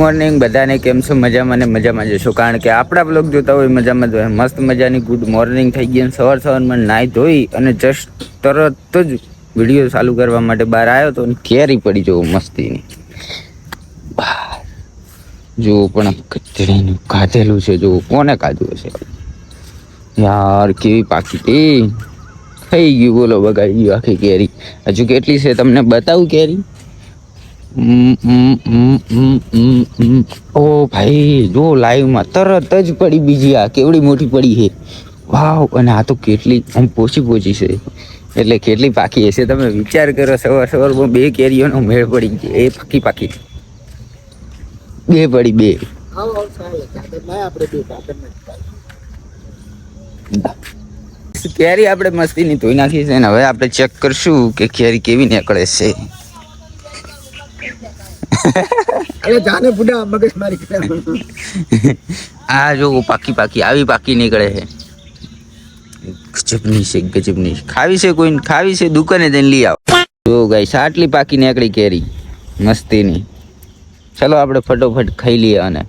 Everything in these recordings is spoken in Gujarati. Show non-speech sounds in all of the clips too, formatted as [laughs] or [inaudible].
મોર્નિંગ બધાને કેમ છો? મજામાં ને મજામાં જશો કારણ કે આપણા બ્લોગ જોતા હોય મજામાં જ મસ્ત મજાની ગુડ મોર્નિંગ થઈ ગઈ અને સવાર સવારમાં નાહી ધોઈ અને જસ્ટ તરત જ વીડિયો ચાલુ કરવા માટે બહાર આવ્યો તો કેરી પડી જવું મસ્તીની. બહાર. જો પણ કચડીનું કાધેલું છે. જુઓ કોને કાધું હશે? યાર, કેવી પાકી. તે થઈ ગયું. બોલો, બગાડી ગયું આખી કેરી. હજુ કેટલી છે? તમને બતાવું કેરી હમ, હમ, હમ, હમ, હમ, હમ. ઓ ભાઈ, જો લાઈવમાં તરત જ પડી બીજી આ કેવડી મોટી પડી છે. વાવ, અને આ તો કેટલી આમ પોચી પોચી છે. એટલે કેટલી પાકી હશે તમે વિચાર કરો, સવાર સવારમાં બે કેરીઓનો મેળ પડી ગયો. એ પાકી પાકી. બે પડી, બે. કેરી આપણે મસ્તીની ધોઈ નાખી છે ને, હવે આપણે ચેક કરશું કે કેરી કેવી નીકળે છે. આ જો પાકી પાકી, આવી પાકી નીકળે છે. ગજબની છે, ગજબની ખાવી છે કોઈ ખાવી છે દુકાને જઈને લઈ આવો. જો ગાઈસ, આટલી પાકી નીકળી કેરી. મસ્તીની. ચલો આપણે ફટોફટ ખાઈ લઈએ અને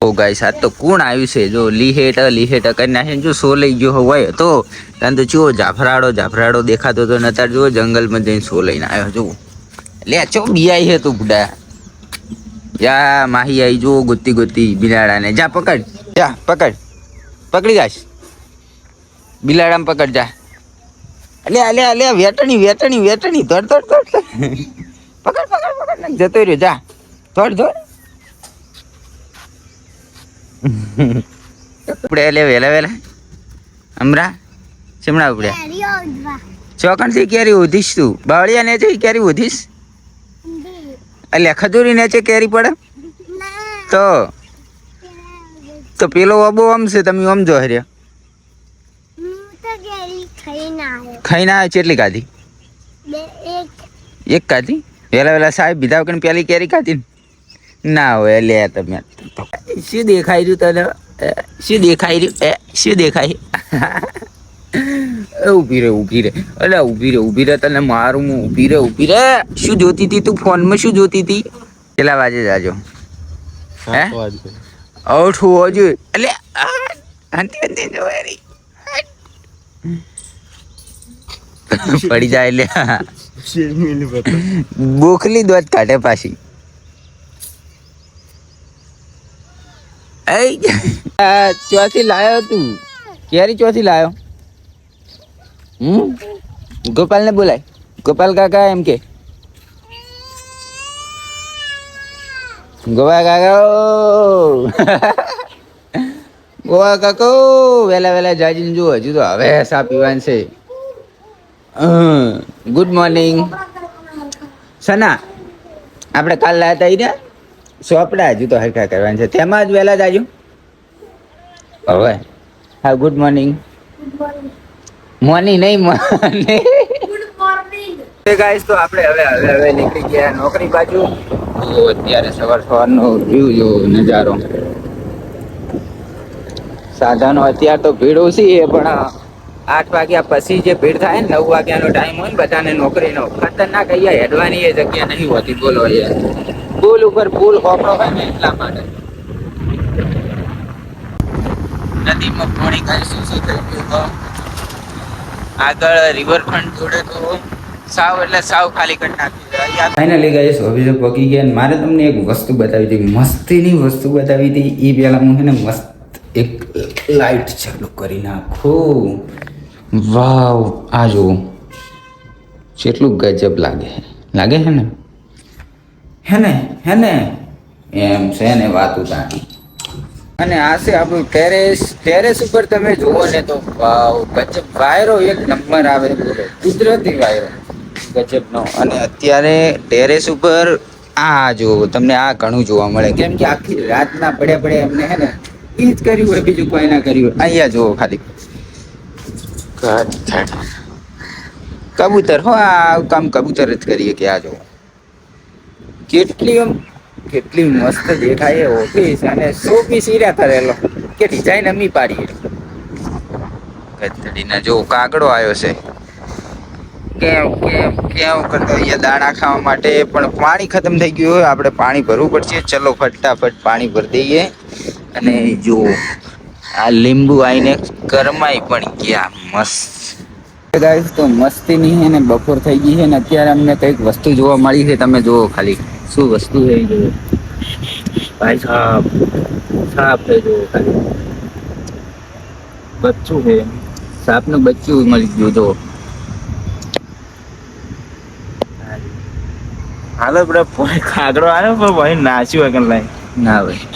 ઓ ગાઈસ, આ તો કોણ આવ્યું છે? જો લીહેટ લીહેટ કરી નાખે જો સો લઈ ગયો હોય તો. ત્યાં તો જુઓ જાફરાડો જાફરાડો દેખાતો તો નતાર જુઓ, જંગલમાં જઈને સો લઈને આવ્યો. જુઓ. લે, ચો બિયાઈ છે તું બુડા જા માહી આઈ જુઓ ગોતી ગોતી બિલાડાને. જા પકડ. જા પકડ. પકડી જાશ. બિલાડાને પકડ જા. અલે અલે અલે વેટણી વેટણી વેટણી. ધોડ ધોડ ધડ. પકડ પકડ પકડ. ને જતો રહ્યો. જા. ધોડ ધોડ. ઉપડે એટલે વેલા વેલા. અમરા ચમડા ઉપડ્યા. ચોકણથી ક્યારે ઉધીશ તું. બાવળિયાને ને ક્યારે વધીશ ઉધીશ એટલે ખજૂરી નેચે કેરી પડે? તો? તો પેલો અબો આમ છે તમે આમ જો હર્યા. ખાઈને આવે કેટલી કાધી એક કાધી વેલા વેલા સાહેબ બીધા વગર પેલી કેરી કાધી ને? ના હોય લે તમે શું દેખાઈ રહ્યું તને? શું દેખાય રહ્યું? શું દેખાય [laughs] એ ઊભી રે ઊભી રે. અલે ઊભી રે ઊભી રે તને મારું હું ઊભી રે ઊભી રે. શું જોતી હતી તું? ફોનમાં શું જોતી હતી કેટલા વાગે જાજો? હે? આઠ વાગે એટલે હંતી હંતી જો હેરી. [laughs] પડી જાય એટલે બોખલી દોત કાઢે પાછી. ચોથી લાયો તું. કેરી ચોથી લાયો? હમ? ગોપાલને બોલાય. ગોપાલ કાકા એમ કે. ગોવા કાકા. [laughs] ગોવા કાકો વેલા વેલા જાજીને જુઓ. હજુ તો હવે સા પીવાનું છે. ગુડ મોર્નિંગ સના, આપણે કાલ લાયા તા ને સોપડા હજુ તો હરખા કરવાની છે. તેમાં જ વહેલા જાજો? હવે. હા ગુડ મોર્નિંગ મોર્નિંગ નહીં મોર્નિંગ ગાઈસ તો આપણે હવે હવે હવે નીકળી ગયા નોકરી બાજુ. તો અત્યારે સવાર સવારનો વ્યૂ જો નજારો. સાધનો અત્યારે તો ભીડ ઓછી છે પણ આઠ વાગ્યા પછી જે ભીડ થાય ને નવ વાગ્યાનો ટાઈમ હોય ને બધાને નોકરીનો. ખતરનાક અહીંયા હેડવાની એ જગ્યા નહીં હોતી બોલો એ પુલ ઉપર પુલ હોપડો હોય ને એટલા માટે. નદીમાં પાણી ખાઈ શું શું થઈ ગયું આગળ રિવરફ્રન્ટ જોડે તો સાવ એટલે સાવ ખાલી કરી નાખ્યું ફાઇનલી ગઈ તો પકી ગયા અને મારે તમને એક વસ્તુ બતાવી હતી મસ્તીની વસ્તુ બતાવી હતી. એ પહેલાં હું છે ને મસ્ત એક લાઈટ ચાલુ કરી નાખું. વાવ આ જુઓ. કેટલું ગજબ લાગે છે. લાગે છે ને? હે ને હે ને? એમ છે ને વાત ઉતારી. અને આ છે આપણું ટેરેસ ટેરેસ ઉપર તમે જુઓ ને તો વાવ, ગજબ. વાયરો એક નંબર આવે. કુદરતી વાયરો. ગજબનો અને અત્યારે ટેરેસ ઉપર આ જો તમને આ ઘણું જોવા મળે. કેમ કે આખી રાતના પડ્યા પડ્યા એમને હે ને એ જ કર્યું હોય, બીજું કોઈ ના કર્યું હોય. અહીંયા જુઓ ખાલી. કબૂતર. હો, આ કામ કબૂતર જ કરીએ કે આ જુઓ. કેટલી કેટલી મસ્ત દેખાય એ ઓફિસ અને સો પીસ હીરા કરેલો. કે ડિઝાઇન અમી પાડી કચડીના જો કાગડો આવ્યો છે. કેવ કેવ કેવ કરતો અહીંયા દાણા ખાવા માટે પણ પાણી ખતમ થઈ ગયું હોય આપણે પાણી ભરવું પડશે. ચલો ફટાફટ પાણી ભરી દઈએ. અને જો આ લીંબુ આવીને કરમાઈ પણ ગયા મસ્ત. ગાઈસ તો મસ્તી નહીં છે ને બપોર થઈ ગઈ છે ને અત્યારે અમને કંઈક વસ્તુ જોવા મળી છે તમે જુઓ ખાલી. શું વસ્તુ છે જો ભાઈ સાહેબ સાપ છે જો ખાલી. બચ્ચું છે. સાપનું બચ્ચું મળી ગયું તો હાલો બધા પોઈ કાગડો આવ્યો પણ ભાઈ નાચ્યું કે લાઈ ના ભાઈ.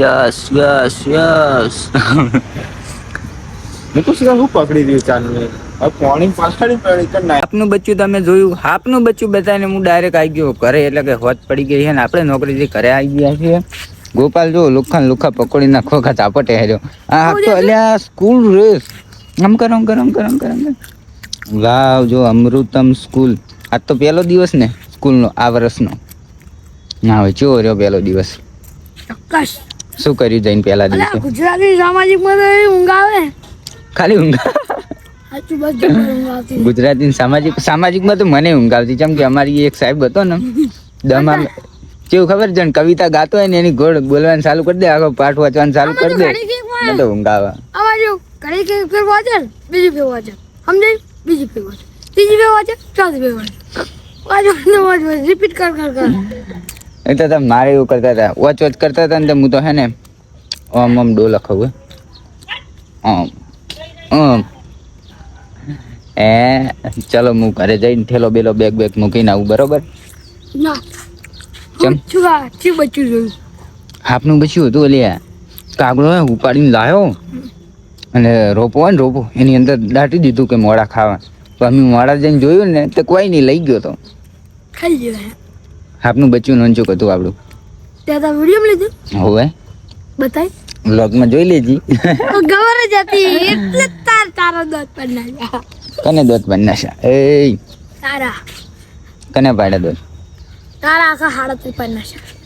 Yes yes yes. મેં કહું શું હું પકડી રહ્યું ચાલુ હવે પાણી પાછળ પડી કે ના. હાપનું બચ્ચું તમે જોયું આપનું બચ્ચું બતાવીને હું ડાયરેક્ટ આવી ગયો ઘરે એટલે કે હોત પડી ગઈ છે ને આપણે નોકરીથી ઘરે આવી ગયા છીએ. ગોપાલ જો લુખા લુખા પકોડી ના ખોખા ચાપટે હેર્યો આ તો અલ્યા સ્કૂલ રેસ આમ કરો આમ કરો આમ કરો આમ કરો વાવ જો અમૃતમ સ્કૂલ આજ તો પહેલો દિવસ ને સ્કૂલનો આ વર્ષનો. ના હોય ચો રહ્યો પહેલો દિવસ? શું કર્યું જઈને પહેલા દિવસે? ગુજરાતી સામાજિકમાં ઊંઘ આવે. ખાલી ઊંઘ? [coughs] ગુજરાતી સામાજિક સામાજિકમાં તો મને ઊંઘ આવતી જેમ કે અમારી એક સાહેબ હતો ને [laughs] દમા કેવું ખબર છે ને કવિતા ગાતો હોય ને એની ગોળ બોલવાનું ચાલુ કરી દે આખો પાઠ વાંચવાનું ચાલુ કરી દે. ઘડી મને તો ઊંઘ આવે અમારું ઘડી કેક ફેર વાંચે બીજી ફેર વાંચે. સમજે બીજી ફેર વાંચે. ત્રીજી ફેર વાંચે ચોથી ફેર વાંચે. વાંચો ને વાંચો રિપીટ કર કર કર. એ તો તમે મારે એવું કરતા હતા. વોચ વોચ કરતા હતા ને તો હું તો હે ને ઓમ ઓમ ડો લખાવું હમ ઓમ. એ ચલો હું ઘરે જઈને થેલો બેલો બેગ બેગ મૂકીને આવું બરોબર? ના. ચમ? આપનું બચ્યું હતું ઓલિયા કાગડો ઉપાડીને લાવ્યો અને રોપો ને રોપો એની અંદર દાટી દીધું કે મોડા ખાવા. તો અમે મોડા જઈને જોયું ને તો કોઈ નહીં લઈ ગયો તો. ખાઈ ગયો આપનું બચ્યું નોંચુક હતું આપણું? ત્યાં વીડિયો લીધું. હવે. બતાય. વ્લોગમાં જોઈ લેજી. ખબર જ હતી એટલે તાર તારો દોત પર નાખ્યા કને દોત પર એ તારા. કને પાડે દોત? તારા આખા હાડત પર નાખ્યા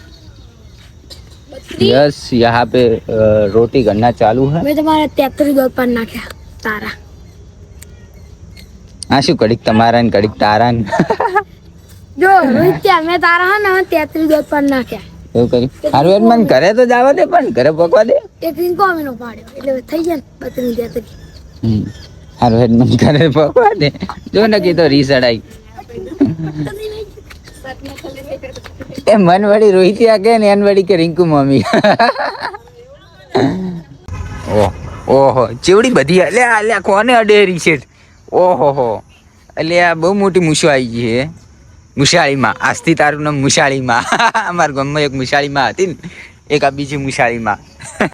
યસ યહાં पे રોટી ગન્ના ચાલુ है મેં તમારા 33 દોત પર નાખ્યા તારા. આ શું કડીક તમારા ને કડીક તારા ને જો રોહિત મેં તારા હા ને 33 દોત પર નાખ્યા એવું કર્યું? હારું મને ઘરે તો જવા દે પણ ઘરે પકવા દે. એક પાડ્યો. એટલે થઈ જાય ને તેત્રીસ હમ. હારું યાર મને પકવા દે જો ને કીધો રીસડાઈ. એ મન વળી રોહિતિયા કે ને એન વળી કે રિંકુ મમ્મી. ઓહ, ઓહો, ચેવડી બધી અલ્યા અલ્યા કોને અડેરી છે? ઓહો, હો. અલ્યા બહુ મોટી મૂછો આવી ગઈ છે. મુશાળીમાં. આજથી તારું નામ મુશાળીમાં. [laughs] અમારા ગામમાં એક મુશાળીમાં હતી ને. એક આ બીજી મુશાળીમાં.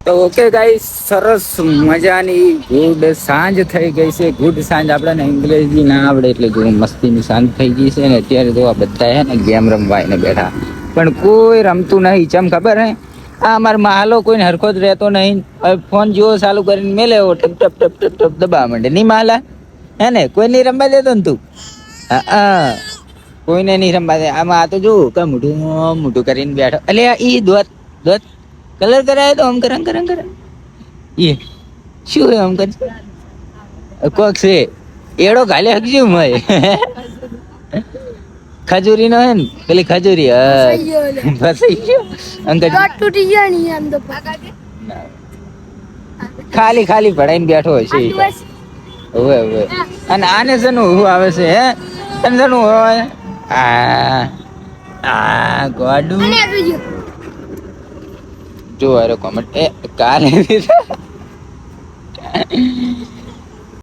તો ઓકે ગાઈસ સરસ મજાની ગુડ સાંજ થઈ ગઈ છે. ગુડ સાંજ આપણને અંગ્રેજી ના આવડે એટલે જો મસ્તીની સાંજ થઈ ગઈ છે ને અત્યારે તો આ બધા હે ને ગેમ રમવાઈને બેઠા. પણ કોઈ રમતું નહીં, ચમ ખબર હે? આ અમારો મહાલો કોઈને હરખો જ રહેતો નહીં. ફોન જુઓ, ચાલુ કરીને મેલે એવો ટપ ટપ ટપ ટપ ટપ દબાવવા માંડે. નહીં માલા? હે ને? કોઈ નહીં રમવા દેતો ને તું? હા કોઈને નહીં રમવા દે. આમાં આ તો જો કે મોઢું મોઢું કરીને બેઠો. એટલે ઈ દોત દોત કલર કરાય તો આમ કરંગ કરંગ કરમ એ શું આમ કર? કોક છે. એડો ગાલે હકજો મય ખજૂરી નો હે ને પેલી ખજૂરી હા. ફસાઈ ગયો. અંકલ. દોત તૂટી ગયો ની આમ તો ખાલી ખાલી પડાઈને બેઠો છે. હવે હવે અને આને શેનું હું આવે છે હે? તને શેનું હોય? આ આ ગોડું. જો અરે કોમેન્ટ એ કાલે